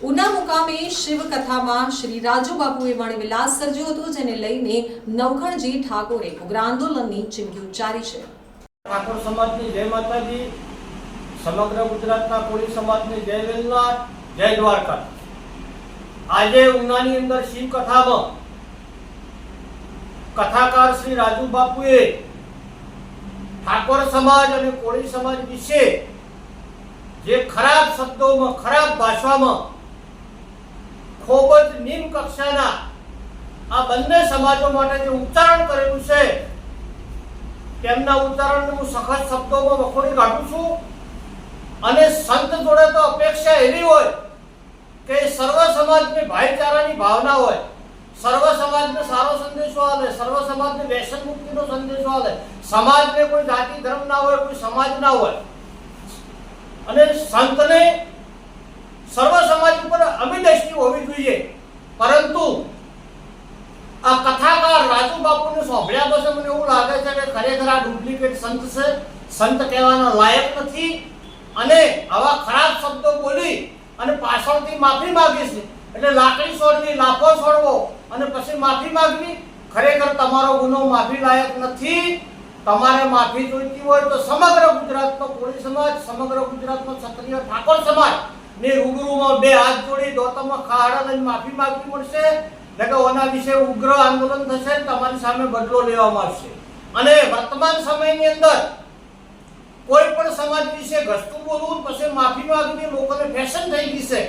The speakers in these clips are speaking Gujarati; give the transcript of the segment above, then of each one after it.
દ્વારકામાં શ્રી રાજુ બાપુએ વણવિલાસ વિલાસ સર્જ્યો હતો, જેને લઈને નવખણજી ઠાકોરે ઉગ્ર આંદોલનની ચીમકી ઉચ્ચારી છે. ઠાકોર સમાજની જય માતાજી, સમગ્ર ગુજરાતના કોળી સમાજની જય વેલનાથ જય દ્વારકા. આજે ઉનાની અંદર શિવ કથામાં કથાકાર શ્રી રાજુ બાપુએ ઠાકોર સમાજ અને કોળી સમાજ વિશે જે ખરાબ શબ્દોમાં, ખરાબ ભાષામાં ખૂબ જ નિમ્ન કક્ષાના આ બંને સમાજો માટે જે ઉચ્ચારણ કરેલું છે, તેમના ઉચ્ચારણને હું સખત શબ્દોમાં વખોડી કાઢું છું. અને સંત જોડે તો અપેક્ષા એવી હોય કે સર્વ સમાજને ભાઈચારાની ભાવના હોય, સર્વ સમાજને સારો સંદેશો આવે સર્વ સમાજને વ્યસન મુક્તિનો સંદેશો આવે સમાજને કોઈ જાતિ ધર્મ ના હોય, કોઈ સમાજ ના હોય. અને સંતને સર્વ સમાજ ઉપર અમી દ્રષ્ટિ હોવી જોઈએ. પરંતુ આ કથાકાર રાજુ બાપુને સાંભળ્યા પછી મને એવું લાગે છે કે ખરેખર આ ડુપ્લિકેટ સંત છે. સંત કહેવાના લાયક નથી. અને આવા ખરાબ શબ્દો બોલી અને પાછળથી માફી માગી છે એટલે લાકડી છોડવી, લાફો છોડવો અને પછી માફી માંગવી, ખરેખર તમારો ગુનો માફી લાયક નથી. તમારે માફી જોઈતી હોય તો સમગ્ર ગુજરાતનો કોળી સમાજ, સમગ્ર ગુજરાતનો ક્ષત્રિય ઠાકોર સમાજ ને રૂબરૂમાં બે હાથ જોડી દોતમાં ખાડા લઈને માફી માંગવી પડશે. કે ઓના વિશે ઉગ્ર આંદોલન થશે તમારી સામે બદલો લેવામાં આવશે અને વર્તમાન સમયની અંદર કોઈ પણ સમાજ વિશે ઘસતું બોલવું પછી માફી માંગવી લોકોને ફેશન થઈ ગઈ છે.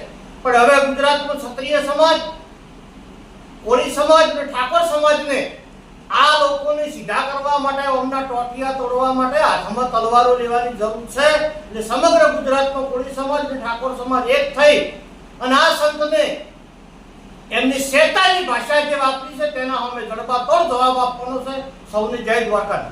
પણ હવે ગુજરાતમાં ક્ષત્રિય સમાજ, કોળી સમાજ અને ઠાકોર સમાજને કરવા માટે, ઓમના ટોટિયા તોડવા માટે, હાથમાં તલવારો લેવાની જરૂર છે. એટલે સમગ્ર ગુજરાતનો કોળી સમાજ અને ઠાકોર સમાજ એક થઈ. અને આ સંતને એમની શેતાની ભાષા જે વાપરી છે, તેના અમે જડબાતોડ જવાબ આપવાનો છે. સૌને જય દ્વારકા